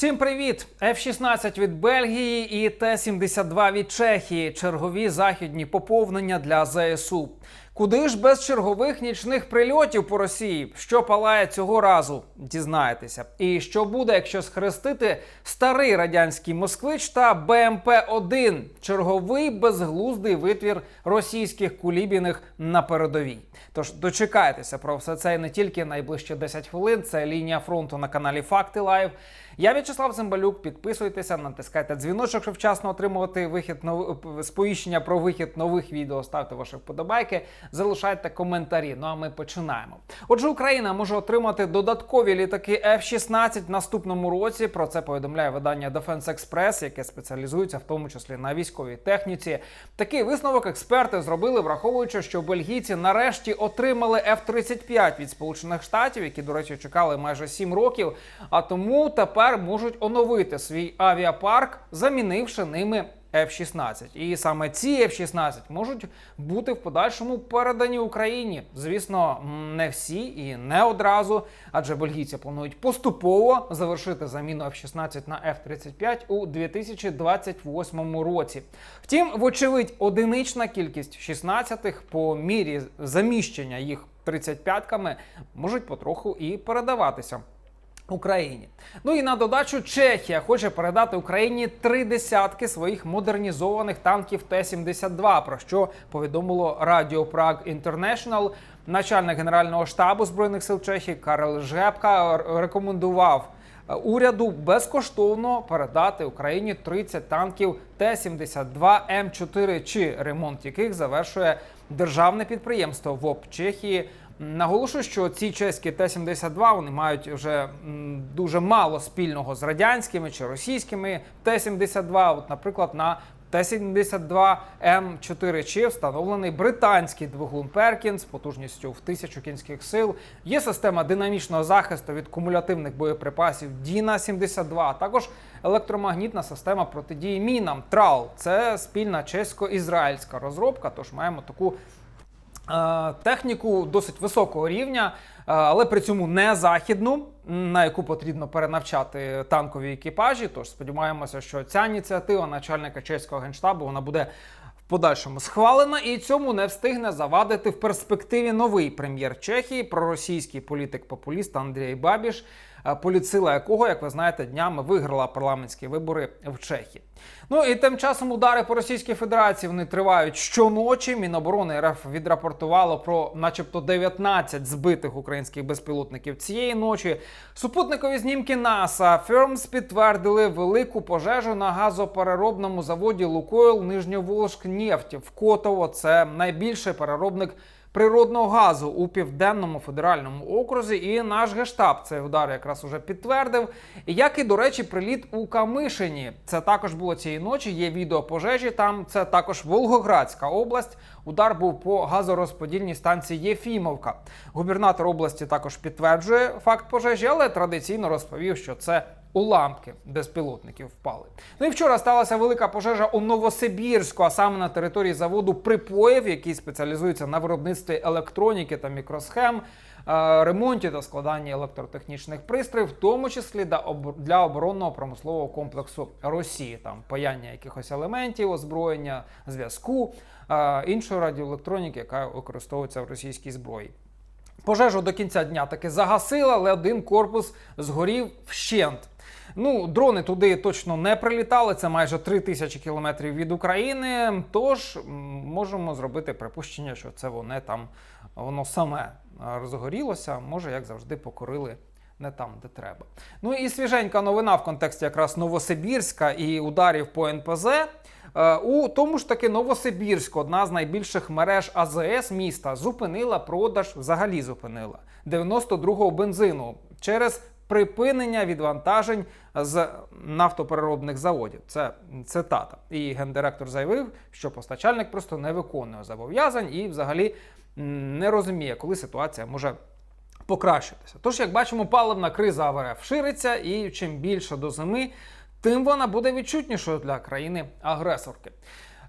Всім привіт! F-16 від Бельгії і Т-72 від Чехії. Чергові західні поповнення для ЗСУ. Куди ж без чергових нічних прильотів по Росії? Що палає цього разу? Дізнаєтеся. І що буде, якщо схрестити старий радянський москвич та БМП-1 черговий безглуздий витвір російських кулібіних на передовій. Тож дочекайтеся про все це і не тільки найближчі 10 хвилин. Це лінія фронту на каналі Факти Лайв. Я В'ячеслав Цимбалюк. Підписуйтеся, натискайте дзвіночок, щоб вчасно отримувати вихід нов... сповіщення про вихід нових відео. Ставте ваші вподобайки, залишайте коментарі. Ну а ми починаємо. Отже, Україна може отримати додаткові літаки F-16 в наступному році. Про це повідомляє видання Defense Express, яке спеціалізується в тому числі на військовій техніці. Такий висновок експерти зробили, враховуючи, що бельгійці нарешті отримали F-35 від Сполучених Штатів, які, до речі, чекали майже 7 років. А тому тепер можуть оновити свій авіапарк, замінивши ними F-16. І саме ці F-16 можуть бути в подальшому передані Україні. Звісно, не всі і не одразу, адже бельгійці планують поступово завершити заміну F-16 на F-35 у 2028 році. Втім, вочевидь, одинична кількість 16-х по мірі заміщення їх 35-ками можуть потроху і передаватися. Україні. Ну і на додачу Чехія хоче передати Україні три десятки своїх модернізованих танків Т-72, про що повідомило Радіо Праг Інтернешнл. Начальник генерального штабу збройних сил Чехії Карел Жепка рекомендував е, уряду безкоштовно передати Україні 30 танків Т-72 М4, чи ремонт яких завершує державне підприємство ВОП Чехії. Наголошую, що ці чеські Т-72 вони мають вже дуже мало спільного з радянськими чи російськими Т-72. От, наприклад, на Т-72 М4Ч встановлений британський двигун Перкінс потужністю в 1000 кінських сил. Є система динамічного захисту від кумулятивних боєприпасів Діна 72 а також електромагнітна система протидії мінам Трал. Це спільна чесько-ізраїльська розробка. Тож маємо таку техніку досить високого рівня, е, але при цьому не західну, на яку потрібно перенавчати танкові екіпажі. Тож сподіваємося, що ця ініціатива начальника чеського генштабу вона буде. Подальшому схвалена і цьому не встигне завадити в перспективі новий прем'єр Чехії, проросійський політик-популіст Андрій Бабіш, е, політсила якого, як ви знаєте, днями виграла парламентські вибори в Чехії. Ну і тим часом удари по Російській Федерації вони тривають щоночі. Міноборони РФ відрапортувало про, начебто, 19 збитих українських безпілотників цієї ночі. Супутникові знімки НАСА Фермс підтвердили велику пожежу на газопереробному заводі Лукойл Нижньоволжськ нефть в Котово. Це найбільший переробник. Природного газу у південному федеральному окрузі, і наш гештаб цей удар якраз уже підтвердив. Як і, до речі, приліт у Камишині. Це також було цієї ночі. Є відео пожежі. Там це також Волгоградська область. Удар був по газорозподільній станції Єфімовка. Губернатор області також підтверджує факт пожежі, але традиційно розповів, що це уламки безпілотників впали. Ну і вчора сталася велика пожежа у Новосибірську, а саме на території заводу Припоїв, який спеціалізується на виробництві електроніки та мікросхем. е, Ремонті та складанні електротехнічних пристроїв, в тому числі для обор- оборонного промислового комплексу Росії, там паяння якихось елементів, озброєння, зв'язку, е, іншої радіоелектроніки, яка використовується в російській зброї. Пожежу до кінця дня таки загасила, але один корпус згорів вщент. Ну, дрони туди точно не прилітали. Це майже 3 тисячі кілометрів від України. Тож можемо зробити припущення, що це вони там воно саме е, розгорілося. Може, як завжди, покорили не там, де треба. Ну і свіженька новина в контексті якраз Новосибірська і ударів по НПЗ. Е, У тому ж таки Новосибірську, одна з найбільших мереж АЗС міста, зупинила продаж, взагалі зупинила 92-го бензину через припинення відвантажень з нафтопереробних заводів. Це цитата. І гендиректор заявив, що постачальник просто не виконує зобов'язань і взагалі не розуміє, коли ситуація може покращитися. Тож, як бачимо, паливна криза в РФ шириться, і чим більше до зими, тим вона буде відчутнішою для країни-агресорки.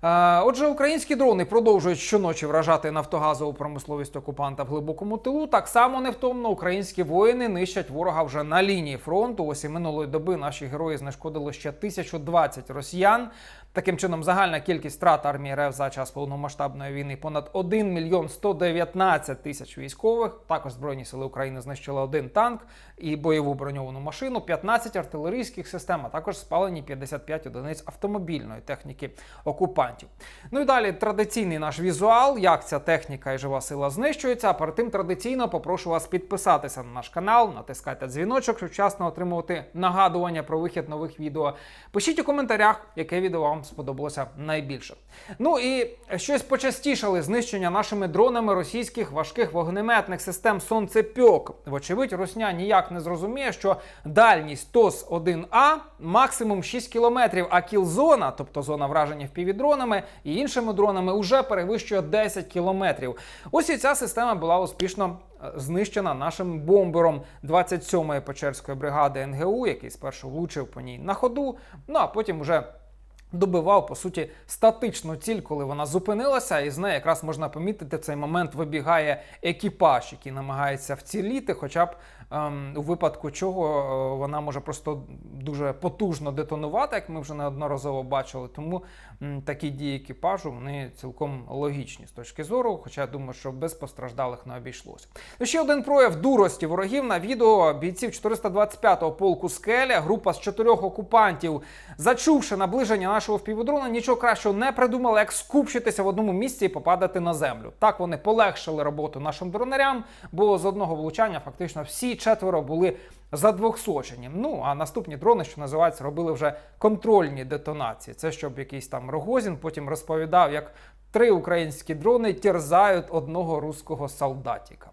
Е, Отже, українські дрони продовжують щоночі вражати нафтогазову промисловість окупанта в глибокому тилу. Так само невтомно українські воїни нищать ворога вже на лінії фронту. Ось і минулої доби наші герої знешкодили ще 1020 росіян. Таким чином, загальна кількість втрат армії РФ за час повномасштабної війни понад 1 мільйон 119 тисяч військових. Також збройні сили України знищили один танк і бойову броньовану машину, 15 артилерійських систем, а також спалені 55 одиниць автомобільної техніки окупантів. Ну і далі традиційний наш візуал, як ця техніка і жива сила знищується. А перед тим традиційно попрошу вас підписатися на наш канал, натискайте дзвіночок, щоб вчасно отримувати нагадування про вихід нових відео. Пишіть у коментарях, яке відео вам сподобалося найбільше. Ну і щось почастішали знищення нашими дронами російських важких вогнеметних систем Сонцепьок. Вочевидь, Росня ніяк не зрозуміє, що дальність ТОС-1А максимум 6 кілометрів, а кілзона, тобто зона враження впівдронами і іншими дронами, уже перевищує 10 кілометрів. Ось і ця система була успішно е, знищена нашим бомбером 27-ї Печерської бригади НГУ, який спершу влучив по ній на ходу, ну а потім уже добивав по суті статичну ціль, коли вона зупинилася, і з неї якраз можна помітити цей момент вибігає екіпаж, який намагається вціліти, хоча б у випадку чого е, вона може просто дуже потужно детонувати, як ми вже неодноразово бачили. Тому такі дії екіпажу вони цілком логічні з точки зору. Хоча я думаю, що без постраждалих не обійшлося. Ну, ще один прояв дурості ворогів на відео бійців 425-го полку Скеля, група з чотирьох окупантів, зачувши наближення нашого впівдрона, нічого кращого не придумали, як скупчитися в одному місці і попадати на землю. Так вони полегшили роботу нашим дронарям, бо з одного влучання фактично всі четверо були за двохсочені. Ну а наступні дрони, що називається, робили вже контрольні детонації. Це щоб якийсь там Рогозін потім розповідав, як три українські дрони терзають одного руського солдатіка.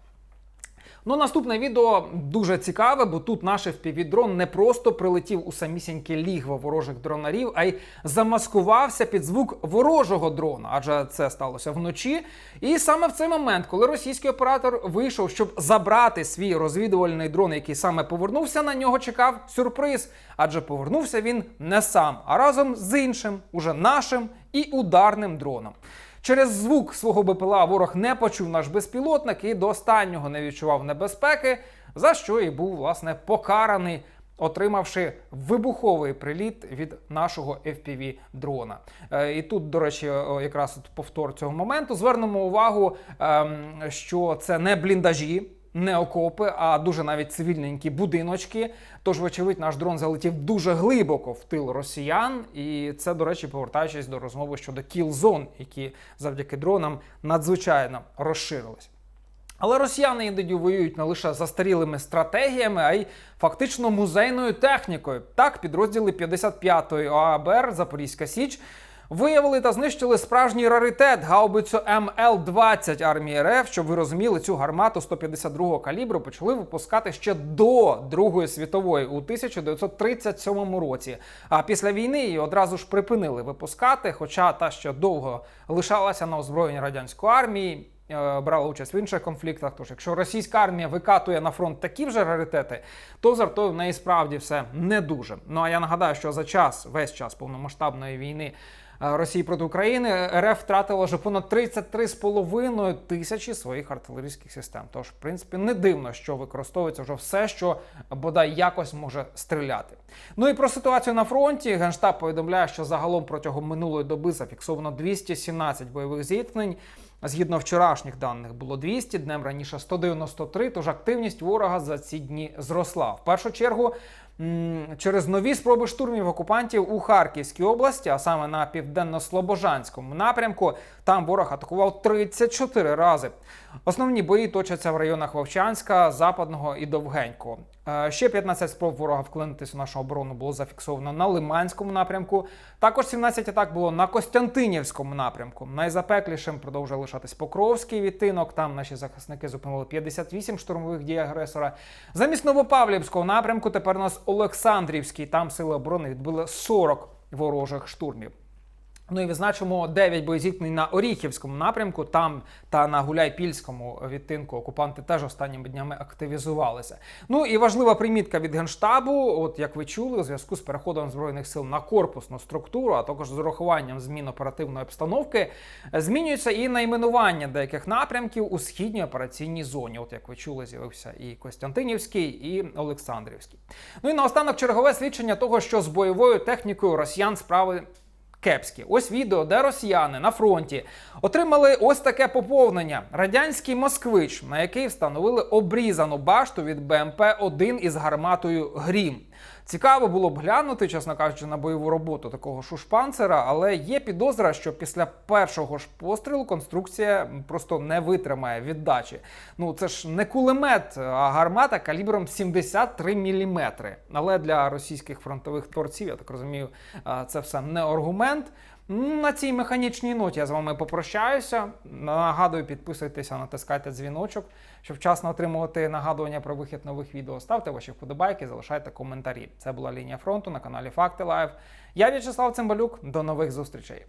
Ну, наступне відео дуже цікаве, бо тут наш FPV-дрон не просто прилетів у самісіньке лігво ворожих дронарів, а й замаскувався під звук ворожого дрона, адже це сталося вночі. І саме в цей момент, коли російський оператор вийшов, щоб забрати свій розвідувальний дрон, який саме повернувся, на нього чекав сюрприз. Адже повернувся він не сам, а разом з іншим, уже нашим і ударним дроном. Через звук свого БПЛА ворог не почув наш безпілотник і до останнього не відчував небезпеки, за що і був власне покараний, отримавши вибуховий приліт від нашого fpv дрона. Е, І тут, до речі, якраз повтор цього моменту. Звернемо увагу, ем, що це не бліндажі. Не окопи, а дуже навіть цивільненькі будиночки. Тож, вочевидь, наш дрон залетів дуже глибоко в тил росіян, і це, до речі, повертаючись до розмови щодо кіл-зон, які завдяки дронам надзвичайно розширились. Але росіяни іноді воюють не лише застарілими стратегіями, а й фактично музейною технікою. Так, підрозділи 55-ї ОАБР Запорізька Січ виявили та знищили справжній раритет гаубицю МЛ-20 армії РФ. Щоб ви розуміли, цю гармату 152-го калібру почали випускати ще до Другої світової у 1937 році. А після війни її одразу ж припинили випускати, хоча та ще довго лишалася на озброєнні радянської армії е, брала участь в інших конфліктах. Тож, якщо російська армія викатує на фронт такі вже раритети, то з артою в неї справді все не дуже. Ну а я нагадаю, що за час, весь час повномасштабної війни. Е, Росії проти України РФ втратила вже понад 33,5 тисячі своїх артилерійських систем. Тож, в принципі, не дивно, що використовується вже все, що бодай якось може стріляти. Ну і про ситуацію на фронті генштаб повідомляє, що загалом протягом минулої доби зафіксовано 217 бойових зіткнень. Згідно вчорашніх даних було 200, днем раніше 193, тож активність ворога за ці дні зросла. В першу чергу через нові спроби штурмів окупантів у Харківській області, а саме на південно-слобожанському напрямку, там ворог атакував 34 рази. Основні бої точаться в районах Вовчанська, Западного і Довгенького. Е, Ще 15 спроб ворога вклинитись у нашу оборону було зафіксовано на Лиманському напрямку. Також 17 атак було на Костянтинівському напрямку. Найзапеклішим продовжує лишатись Покровський відтинок. Там наші захисники зупинили 58 штурмових дій агресора. Замість Новопавлівського напрямку тепер у нас Олександрівський. Там сили оборони відбили 40 ворожих штурмів. Ну і відзначимо 9 боєзіткнень на Оріхівському напрямку. Там та на Гуляйпільському відтинку окупанти теж останніми днями активізувалися. Ну і важлива примітка від генштабу. От як ви чули, у зв'язку з переходом збройних сил на корпусну структуру, а також з урахуванням змін оперативної обстановки, змінюється і найменування деяких напрямків у східній операційній зоні. От як ви чули, з'явився і Костянтинівський, і Олександрівський. Ну і наостанок чергове свідчення того, що з бойовою технікою росіян справи кепські. Ось відео, де росіяни на фронті отримали ось таке поповнення: радянський москвич, на який встановили обрізану башту від БМП-1 із гарматою Грім. Цікаво було б глянути, чесно кажучи, на бойову роботу такого шушпанцера, але є підозра, що після першого ж пострілу конструкція просто не витримає віддачі. Ну це ж не кулемет, а гармата калібром 73 мм. Але для російських фронтових творців, я так розумію, це все не аргумент. На цій механічній ноті я з вами попрощаюся. Нагадую, підписуйтеся, натискайте дзвіночок, щоб вчасно отримувати нагадування про вихід нових відео. Ставте ваші вподобайки, залишайте коментарі. Це була лінія фронту на каналі Факти Лайв. Я В'ячеслав Цимбалюк. До нових зустрічей.